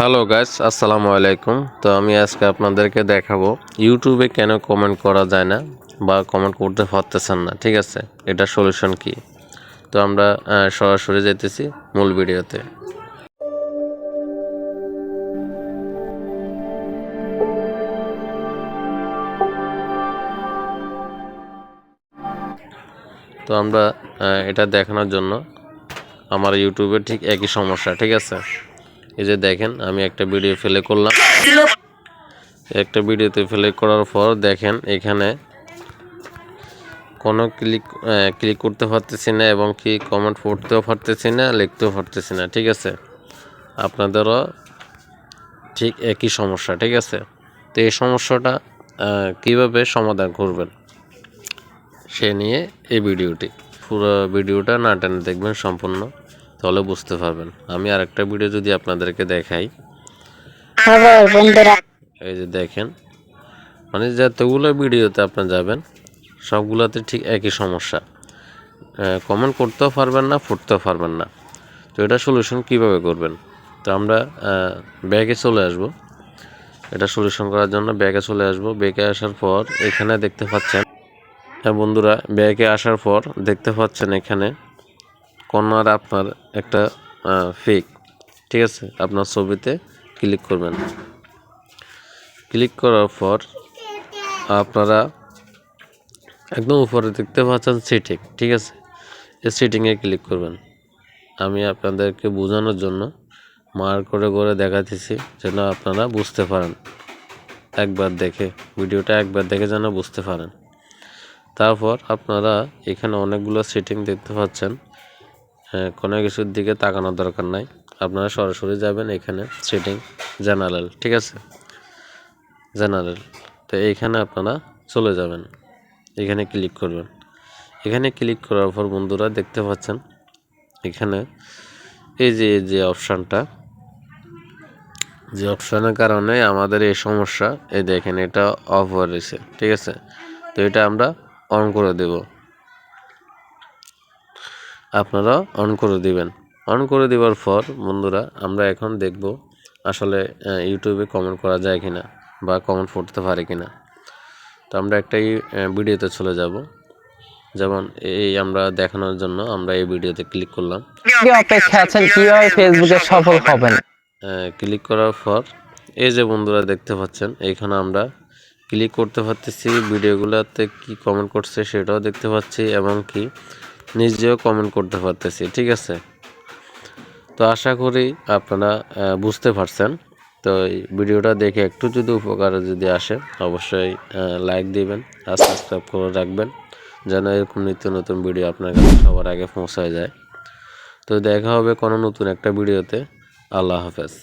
Hello guys আসসালামু আলাইকুম তো আমি আজকে আপনাদেরকে দেখাবো ইউটিউবে কেন কমেন্ট করা যায় না বা কমেন্ট করতে পারতেছেন না, ঠিক আছে? এটা সলিউশন কি? তো আমরা সরাসরি যেতেছি মূল ভিডিওতে। তো আমরা এটা দেখানোর জন্য আমার ইউটিউবে ঠিক একই সমস্যা, ঠিক আছে? এই যে দেখেন, আমি একটা ভিডিও ফেলে করলাম। একটা ভিডিওতে ফেলে করার পর দেখেন, এখানে কোনো ক্লিক ক্লিক করতে পারতেছি না এবং কি কমেন্ট পড়তেও পারতেছি না, লিখতেও পারতেছি না, ঠিক আছে? আপনাদেরও ঠিক একই সমস্যা, ঠিক আছে? তো এই সমস্যাটা কীভাবে সমাধান করবেন সে নিয়ে এই ভিডিওটি পুরো ভিডিওটা না টেনে দেখবেন সম্পূর্ণ। তাহলে বুঝতে পারবেন। আমি আরেকটা ভিডিও যদি আপনাদেরকে দেখাই। এই যে দেখেন মানে যতগুলো ভিডিওতে আপনি যাবেন সবগুলোতে ঠিক একই সমস্যা। কমেন্ট করতেও পারবেন না ফুটতেও পারবেন না। তো এটা সলিউশন কীভাবে করবেন? তো আমরা ব্যাগে চলে আসব। এটা সলিউশন করার জন্য ব্যাগে চলে আসব। ব্যাগে আসার পর এখানে দেখতে পাচ্ছেন হ্যাঁ বন্ধুরা ব্যাগে আসার পর দেখতে পাচ্ছেন এখানে কর্নার আপনার একটা ফেক ঠিক আছে? আপনার ছবিতে ক্লিক করবেন। ক্লিক করার পর আপনারা একদম উপরে দেখতে পাচ্ছেন সেটিং ঠিক আছে? এই সেটিংয়ে ক্লিক করবেন। আমি আপনাদেরকে বোঝানোর জন্য মার করে করে দেখাতেছি যেন আপনারা বুঝতে পারেন। একবার দেখে, ভিডিওটা একবার দেখে যেন বুঝতে পারেন। তারপর আপনারা এখানে অনেকগুলো সেটিং দেখতে পাচ্ছেন। কোনো কিছুর দিকে তাকানোর দরকার নাই। আপনারা সরাসরি যাবেন এখানে সেটিং জেনারেল ঠিক আছে? জেনারেল তো এইখানে আপনারা চলে যাবেন। এখানে ক্লিক করবেন। এখানে ক্লিক করার পর বন্ধুরা দেখতে পাচ্ছেন, এখানে এই যে যে অপশানটা, যে অপশানের কারণে আমাদের এই সমস্যা, এই দেখেন এটা অফ হয়ে রয়েছে, ঠিক আছে? তো এটা আমরা অন করে দেব। আপনারা অন করে দিবেন। অন করে দেওয়ার পর বন্ধুরা আমরা এখন দেখব আসলে ইউটিউবে কমেন্ট করা যায় কিনা বা কমেন্ট পড়তে পারে কিনা। তো আমরা একটাই ভিডিওতে চলে যাব। যেমন এই আমরা দেখানোর জন্য আমরা এই ভিডিওতে ক্লিক করলাম। কি অপেক্ষা আছেন কীভাবে ফেসবুকে সফল হবেন। ক্লিক করার পর এই যে বন্ধুরা দেখতে পাচ্ছেন এইখানে আমরা ক্লিক করতে পারতেছি। ভিডিওগুলোতে কি কমেন্ট করছে সেটাও দেখতে পাচ্ছি এবং কি নিজেও কমেন্ট করতে পারতেছি, ঠিক আছে? তো আশা করি আপনারা বুঝতে পারছেন। তো এই ভিডিওটা দেখে একটু যদি উপকার যদি আসে, অবশ্যই লাইক দিবেন আর সাবস্ক্রাইব করে রাখবেন, যেন এরকম নিত্য নতুন ভিডিও আপনার কাছে সবার আগে পৌঁছায় যায়। তো দেখা হবে কোনো নতুন একটা ভিডিওতে আল্লাহ হাফেজ।